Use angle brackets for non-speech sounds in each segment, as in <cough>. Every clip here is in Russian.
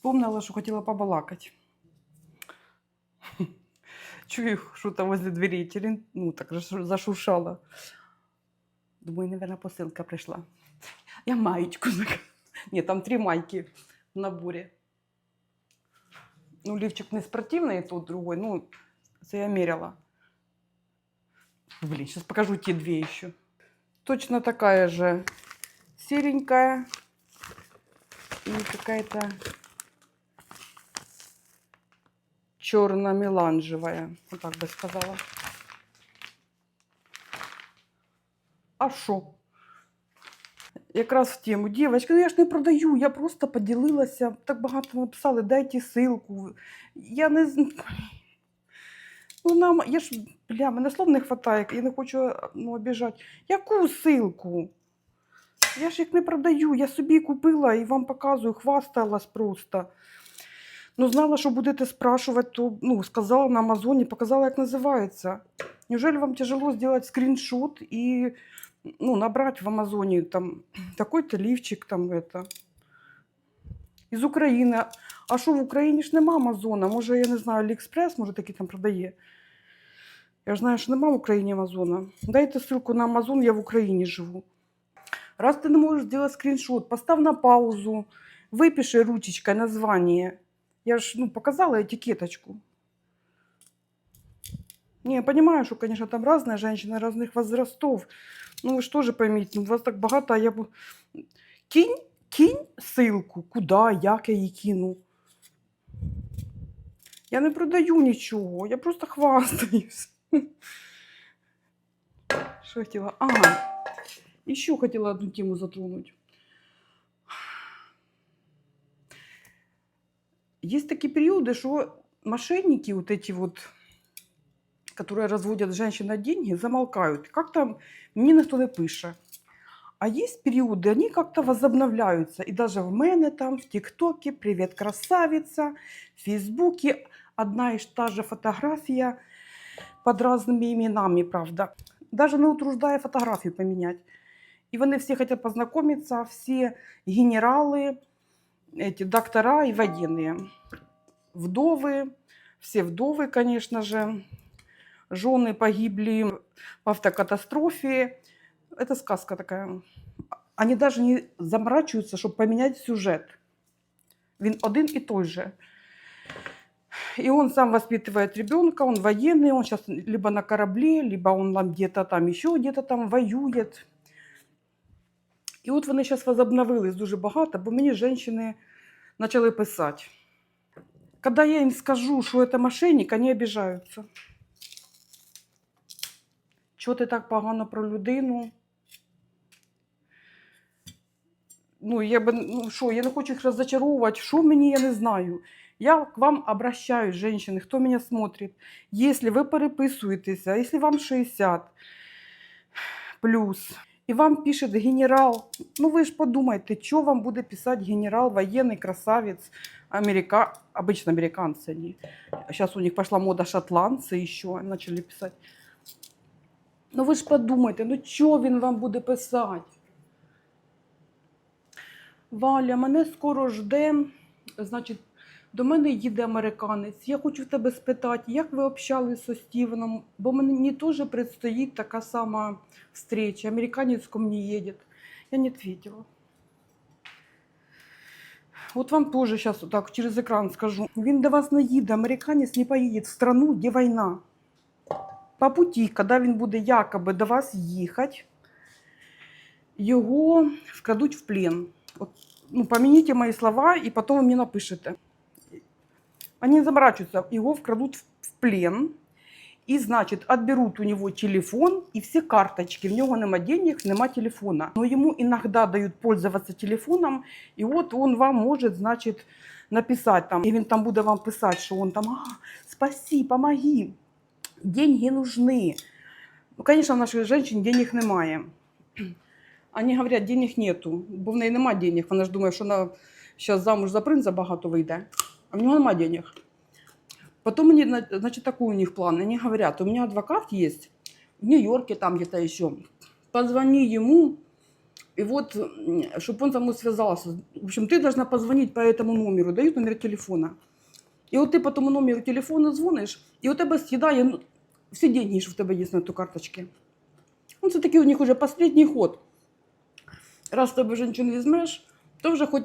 Вспомнила, що хотіла побалакати. Чую, що-то возле двері телін, ну так заш- зашуршало. Думаю, наверное, посилка прийшла. Я маєчку зак... Ні, там три майки в наборі. Ну, лівчик не спортивний, тут другой. Ну, це я мерила. Блин, сейчас покажу те две еще. Точно такая же серенькая и какая-то черно-меланжевая, вот так бы сказала. А що? Якраз в тему. Дівчатка, ну я ж не продаю, я просто поділилася. Так багато написали, дайте ссылку. Я не знаю. Ну, нам, я ж, бля, мене слов не вистачає, я не хочу ну, обіжати. Яку ссылку? Я ж їх не продаю, я собі купила і вам показую, хвасталась просто. Ну, знала, що будете спрашувати, то ну, сказала на Амазоні, показала, як називається. Неужели вам тяжело сделать скриншот и ну, набрать в Амазоне там такой-то лифчик там это. Із України. А що в Україні ж нема Амазона? Може, я не знаю, Аліекспрес, може, такий там продає. Я ж знаю, що нема в Україні Амазона. Дайте ссылку на Амазон, я в Україні живу. Раз ти не можеш зробити скріншот, постав на паузу, випиши ручечкой название. Я ж ну, показала етикеточку. Не, я понимаю, что, конечно, там разные женщины разных возрастов. Ну, вы что же поймите, ну, вас так багато, а я б... Кинь, кинь ссылку, куда, як я її кину. Я не продаю нічого, я просто хвастаюсь. Що хотіла? Ага. І ще хотіла одну тему затронуть. Есть такие периоды, что мошенники, вот эти вот, которые разводят женщин на деньги, замолкают. Как-то мне никто не пише. А есть периоды, они как-то возобновляются. И даже в мене там, в ТикТоке, привет, красавица, в Фейсбуке одна и та же фотография под разными именами, правда. Даже не утруждая фотографию поменять. И вони все хотят познакомиться, все генералы, эти доктора и военные. Вдовы, все вдовы, конечно же. Жены погибли в автокатастрофе. Это сказка такая. Они даже не заморачиваются, чтобы поменять сюжет. Він один и той же. И он сам воспитывает ребенка, он военный, он сейчас либо на корабле, либо он где-то там еще где-то там воюет. І от вони зараз возобновились дуже багато, бо мені жінки почали писати. Когда я им скажу, что это мошенник, они обижаются. Чого ти так погано про людину? Ну, я би, ну що, я не хочу їх розочаровувати. Що мені, я не знаю. Я к вам обращаюсь, женщины, кто меня смотрит. Если вы переписуетесь, а если вам 60 плюс, и вам пишет генерал, ну вы же подумайте, что вам будет писать генерал, военный красавец, Америка... обычно американцы они. Сейчас у них пошла мода шотландцы еще начали писать. Ну ви ж подумайте, ну що він вам буде писати? Валя, мене скоро жде, значить, до мене їде американець. Я хочу в тебе спитати, як ви общались зі Стівеном, бо мені теж предстоїть така сама встреча. Американець ко мне едет. Я не ответила. Вот вам тоже сейчас так через экран скажу. Він до вас не їде, американець не поїде в страну, де війна. По путі, коли він буде якоби до вас їхати, його вкрадуть в плен. От, ну, помяните мои слова, и потом вы мне напишите. Они не заморачиваются, его вкрадут в в плен, и, значит, отберут у него телефон и все карточки. В него нема денег, нема телефона. Но ему иногда дают пользоваться телефоном, и вот он вам может, значит, написать там, и он там буде вам писать, что он там, а, спаси, помоги, деньги нужны. Ну, конечно, в наших женщин денег немає. Они говорять, денег нету, бо в неї нема денег. Вона ж думає, що вона зараз замуж за принца багато вийде, а в нього нема денег. Потом они, на- значит, такой у них план. Они говорят, у меня адвокат есть в Нью-Йорке, там где-то еще. Позвони ему, И вот, чтобы он со мной связался, в общем, ты должна позвонить по этому номеру, дают номер телефона. І от ти по тому номеру телефону дзвониш, і у тебе з'їдає ну, всі деньги, що в тебе є на ту карточці. Ну, це такий у них уже останній ход. Раз з тебе вже нічого не візьмеш, То вже хоч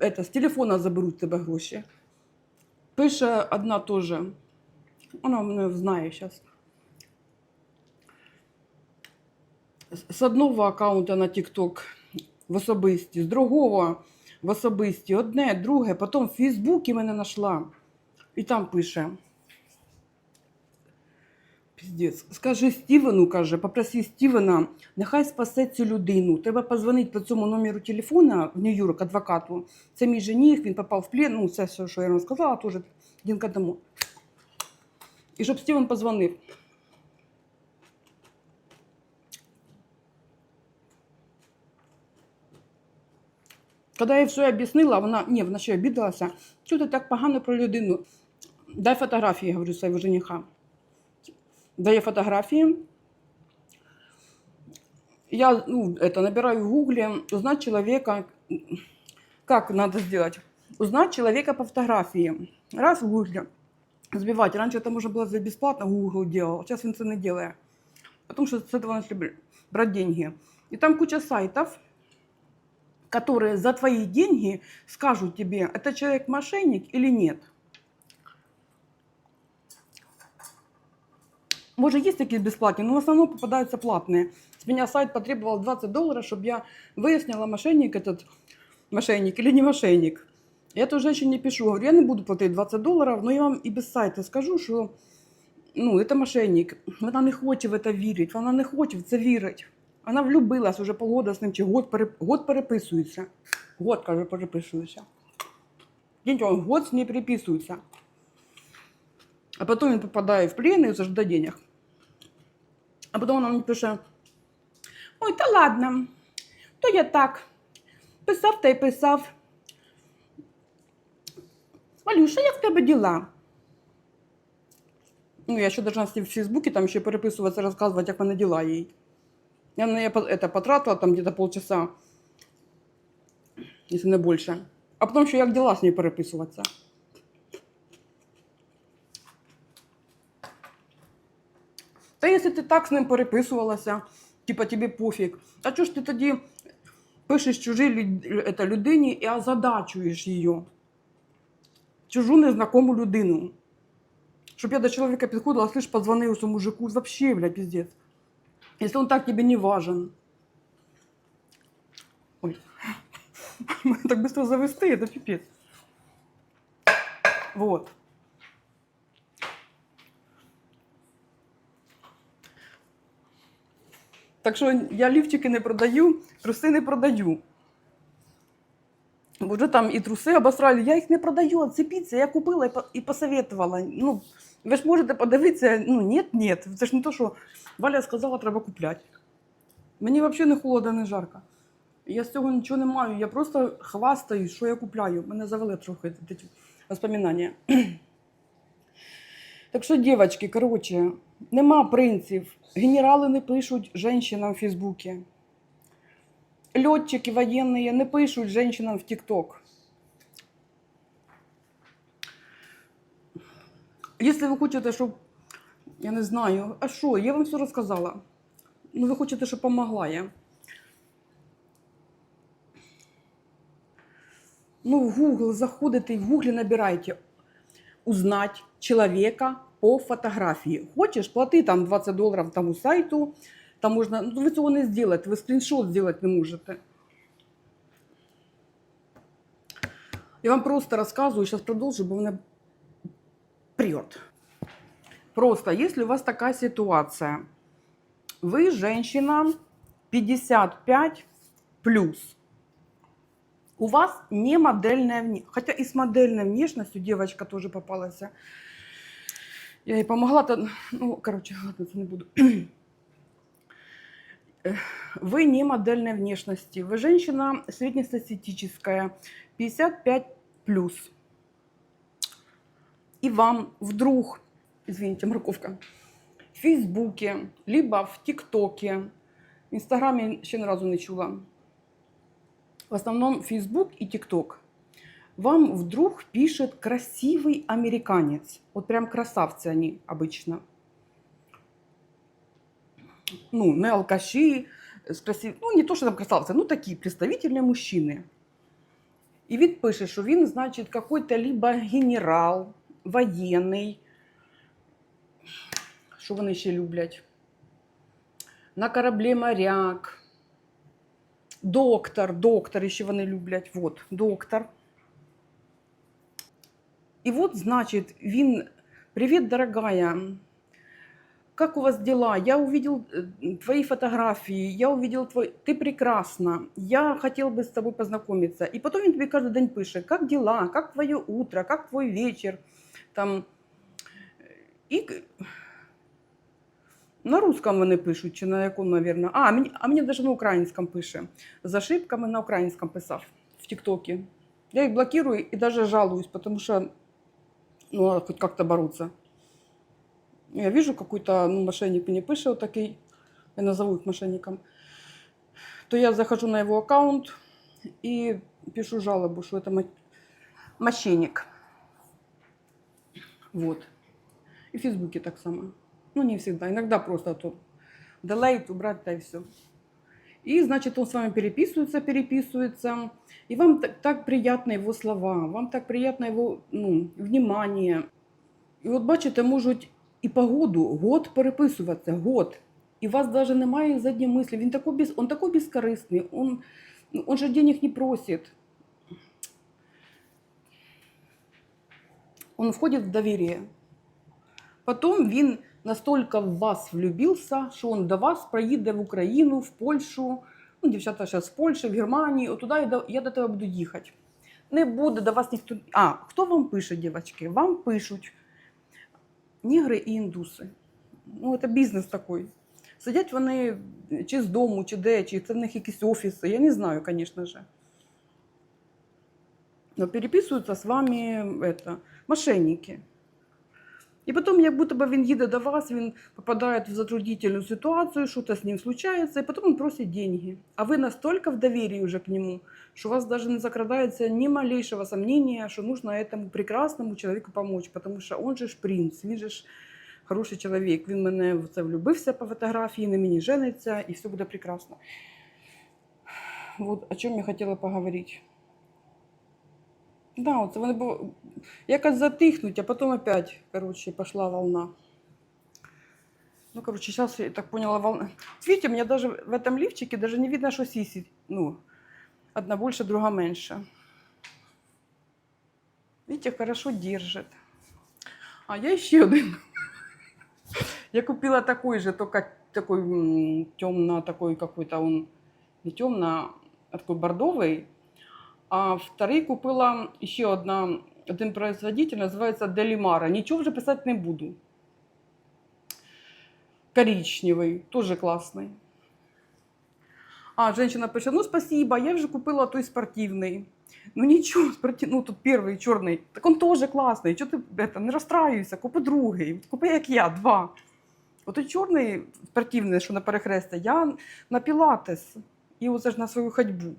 это, з телефона заберуть тебе гроші. Пише одна теж, вона мене знає зараз. З одного аккаунта на TikTok в особисті, з другого в особисті, одне, друге, потім в Фейсбуці мене знайшла. І там пише. Піздець. Скажи Стівену, каже, попроси Стівена, нехай спасе цю людину. Треба позвонити по цьому номеру телефона в Нью-Йорк адвокату. Це мій жених, він попав в плен. Ну, це все, що я вам сказала, теж один к. І щоб Стівен позвонив. Коли я все об'яснила, вона, ні, вона ще обідалася. Чого ти так погано про людину? Дай фотографії, я говорю, своєго жениха. Дає фотографії. Я ну, это, набираю в гугле, узнать человека, как надо сделать. Узнать человека по фотографии. Раз в гугле. Сбивать. Раньше это можно было за бесплатно, Google делал. Сейчас он это не делает. Потому что с этого начали бр- брать деньги. И там куча сайтов, которые за твои деньги скажут тебе, это человек мошенник или нет. Может, есть такие бесплатные, но в основном попадаются платные. С меня сайт потребовал 20 долларов, чтобы я выяснила, мошенник этот мошенник или не мошенник. Я эту женщине пишу, говорю, я не буду платить 20 долларов, но я вам и без сайта скажу, що ну, это мошенник. Вона не хоче в це вірити, вона не хоче в це вірити. Вона влюбилась уже полгода з ним, чи год, пере... год переписується. Год, каже, переписується. День, год з нею переписується. А потом він попадає в плен і вже жде денег. А потім вона мені пише: Ой, та ладно, то я так. Писав та й писав. Валюша, як в тебе діла? Ну, я ще должна в Фейсбуке там ще переписуватися, розказувати, як в мене діла їй. Я на это, потратила там где-то полчаса, если не больше. А потом ще як діла з нею переписуватися. Та якщо ти так з ним переписувалася, типа тобі пофіг, а чого ж ти тоді пишеш чужій люд- это, людині і озадачуєш її? Чужу незнакому людину. Щоб я до чоловіка підходила, слышь, позвони цьому мужику, вообще, бля, пиздец. Если он так тебе не важен. Ой. Мене <laughs> так быстро завести, это пипец. Вот. Так що я лівчики не продаю, труси не продаю. Бо вже там і труси обосрали, я їх не продаю, цепіться, я купила і, по- і посоветувала. Ну, ви ж можете подивитися, ну, ні, ні. Це ж не то, що Валя сказала, треба купляти. Мені взагалі не холодно, не жарко. Я з цього нічого не маю, я просто хвастаюсь, що я купляю. Мене завели трохи ці воспоминання. Так що, дівчатки, коротше, нема принців. Генерали не пишуть женщинам в Фейсбуці. Льотчики воєнні не пишуть женщинам в ТикТок. Якщо ви хочете, щоб. Я не знаю, а що, я вам все розказала. Ну, ви хочете, щоб помогла я. Ну, в Google заходите и в Google набирайте узнать человека по фотографии. Хочешь, плати там 20 долларов тому сайту, там можна, ну ви цього не зробите, ви скріншот зробити не можете. Я вам просто рассказываю, сейчас продолжу, бо мене прет. Просто, если у вас такая ситуация, вы женщина 55 плюс, у вас не модельная внешность, хотя и с модельной внешностью девочка тоже попалась. Я ей помогла, то, ну, короче, ладно, это не буду. <clears throat> Э, Вы не модельной внешности, вы женщина среднестатистическая, 55 плюс. И вам вдруг, извините, морковка, в Фейсбуке, либо в ТикТоке, в Інстаграмі ще ні разу не чула. в основном Facebook и TikTok, вам вдруг пишет красивый американец. Вот прям красавцы они обычно. Ну, не алкаши, с красив... ну не то, що там красавці, ну такі представительні мужчини. І він пише, що він, значить, какой-то либо генерал, воєнний. Що вони ще люблять? На кораблі моряк. Доктор, доктор, ще вони люблять. Вот, доктор. И вот, значит, Вин, привет, дорогая, как у вас дела? Я увидел э, твои фотографии, я увидел твой... Ты прекрасна, я хотел бы с тобой познакомиться. И потом він тобі каждый день пишет, как дела, как твое утро, как твой вечер, там... І к- на русском вони пишуть, чи на якому, наверное. А, мені, а мені навіть на українському пише. З ошибками на українському писав в ТикТоке. Я их блокирую и даже жалуюсь, потому что ну, надо хоть как-то бороться. Я вижу какой-то ну, мошенник мне пишет вот такой, я назову их мошенником, то я захожу на его аккаунт и пишу жалобу, что это мо- мошенник. Вот. И в Фейсбуке так само. Ну, не всегда. Иногда просто то делейт, убрать, да и все. И, значит, он с вами переписывается, переписывается. И вам так, так приятно его слова, вам так приятно его ну, внимание. І от бачите, можуть і по году, год переписуватися, год. І у вас навіть немає задньої мислі. Він такой, без, он такой безкорисний, он, он же денег не просить. Он входит в доверие. Потом він Настолько в вас влюбився, що він до вас проїде в Україну, в Польщу. Ну, дівчата зараз в Польщі, в Германії, от туди я до, я до тебе буду їхати. Не буде до вас ніхто. А, хто вам пише, дівчатки? Вам пишуть нігри і індуси. Ну, це бізнес такий. Сидять вони чи з дому, чи де, чи це в них якісь офіси. Я не знаю, звісно же. Но переписуються з вами это, мошенники. І потім, як будто би він їде до вас, він попадає в затруднительну ситуацію, що-то з ним случається, і потім він просить деньги. А ви настолько в доверии уже к нему, что у вас даже не закрадается ни малейшего сомнения, что нужно этому прекрасному человеку помочь, потому что он же ж принц, він же ж хороший чоловік. Він мене в це влюбився по фотографії, на мені жениться, і все буде прекрасно. Вот о чому я хотіла поговорити. Да, от вони бу- якось затихнуть, а потом опять, короче, пошла волна. Ну, короче, сейчас я так поняла, волна. Видите, у меня даже в этом лифчике даже не видно, что сиси, ну, одна больше, другая меньше. Видите, хорошо держит. А я еще один. Я купила такой же, только такой темно, такой какой-то он, не темно, а такой бордовый. А второй купила еще одна, один производитель, называется Делимара. Ничего уже писать не буду. Коричневый, тоже классный. А, женщина пишет, ну спасибо, я уже купила той спортивный. Ну ничего, спорти... ну тут первый черный, так он тоже классный. Что ты это, не расстраивайся, купи другий, купи як я, два. От той чорний спортивний, що на перехрестя, я на пілатес і оце ж на свою ходьбу.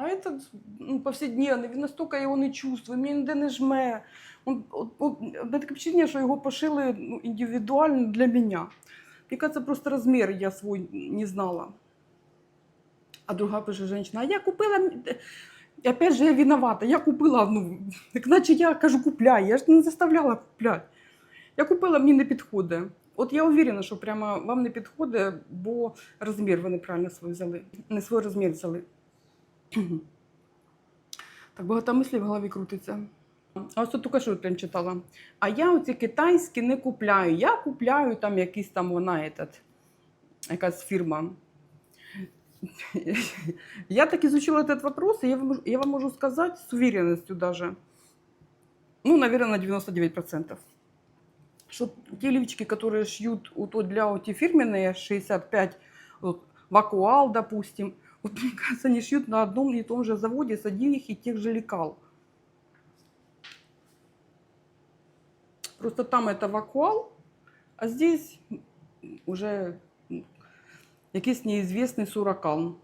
А этот ну, повседневний, він настільки його не чувствує, він ніде не жме. Он, от, от, таке впечатлення, що його пошили ну, індивідуально для мене. Яка це просто розмір, я свій не знала. А друга пише жінка, а я купила. І опять же, я виновата. Я купила, ну, як наче я кажу, купляй. Я ж не заставляла купляти. Я купила, мені не підходить. От я уверена, що прямо вам не підходить, бо розмір ви неправильно свій взяли. Не свій розмір взяли. <clears throat> Так багато мислів в голові крутиться. А ось тут тільки що прям читала. А я оці китайські не купляю. Я купляю там якийсь там вона, этот, якась фірма. <laughs> Я так изучила этот вопрос, и я вам, я вам могу сказать с уверенностью даже, ну, наверное, на 99%, что те лифчики, которые шьют вот, вот для вот, те фирменные 65, вот, вакуал, допустим, вот, мне кажется, они шьют на одном и том же заводе с одних и тех же лекал. Просто там это вакуал, а здесь уже м, якийсь неизвестный суракан.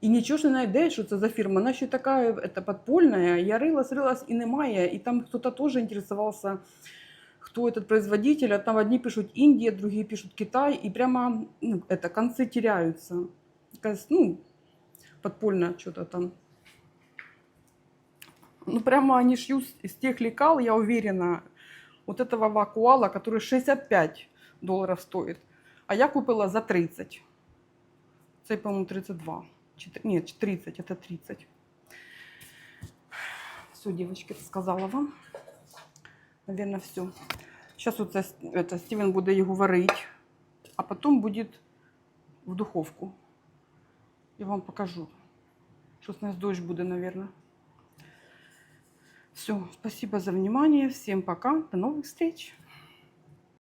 І нічого ж не знайдеш, що це за фірма. Вона ще така это, подпольна. Я рилась, рилась і немає. І там хтось теж інтересувався, хто этот производитель. А там одні пишуть Індія, другі пишуть Китай. І прямо ну, это, конці теряються. Якась, ну, подпольно что-то там. Ну, прямо они шьют из тех лекал, я уверена, вот этого вакуала, который 65 долларов стоит. А я купила за 30. Це, по-моему, 32. Чи три- Нет, 30, это 30. Все, девочки, сказала вам. Наверное, все. Сейчас вот это, Стивен буде його варить, а потом будет в духовку. Я вам покажу. Щось у нас дощ буде, наверное. Все, спасибо за внимание. Всем пока. До новых встреч.